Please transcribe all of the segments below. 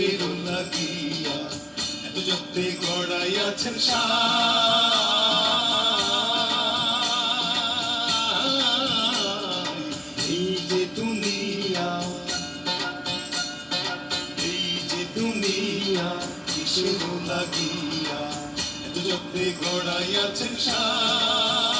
কিসের লাগিয়া এত যত্নে গড়াইয়াছেন সাই। এই যে দুনিয়া, এই যে দুনিয়া কিসের লাগিয়া এত যত্নে গড়াইয়াছেন সাই।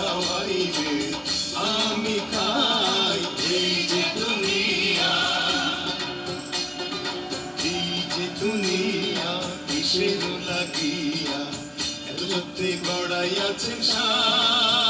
তুমি খাওয়াইলে আমি খাই এই যে দুনিয়া। এই যে দুনিয়া, কিসের লাগিয়া? এত গড়াইয়াছেন সাই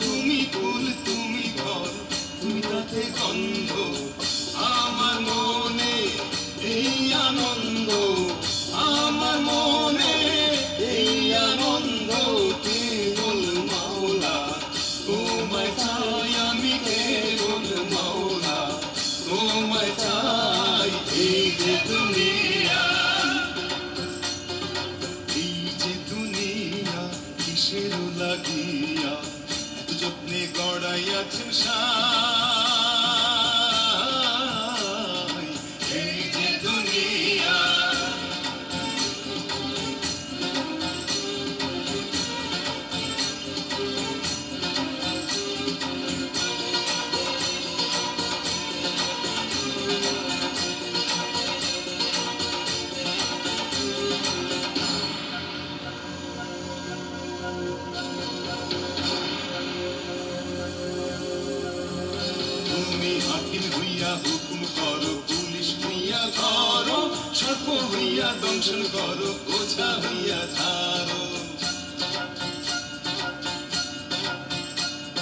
এত যত্নে গড়াইয়াছেন সাই হাকিম হইয়া হুকুম করো, পুলিশ হইয়া ধরো, সর্প হইয়া দংশন করো ওঝা হইয়া ধারো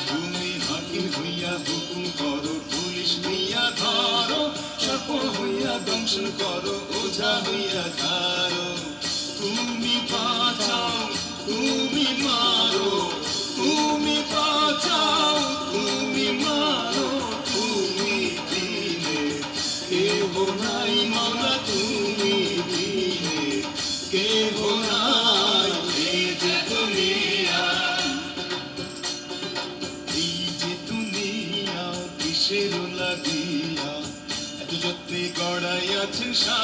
তুমি হাকিম হইয়া হুকুম করো, পুলিশ হইয়া ধরো, সর্প হইয়া দংশন করো ওঝা হইয়া ধারো তুমি বাঁচাও, তুমি মারো, তুমি বাঁচাও। নাই মারা তুমি দিলে, কেহ নাই এই যে দুনিয়া। এই যে দুনিয়া কিসের লাগিয়া, এত যত্নে গড়াই আছে সা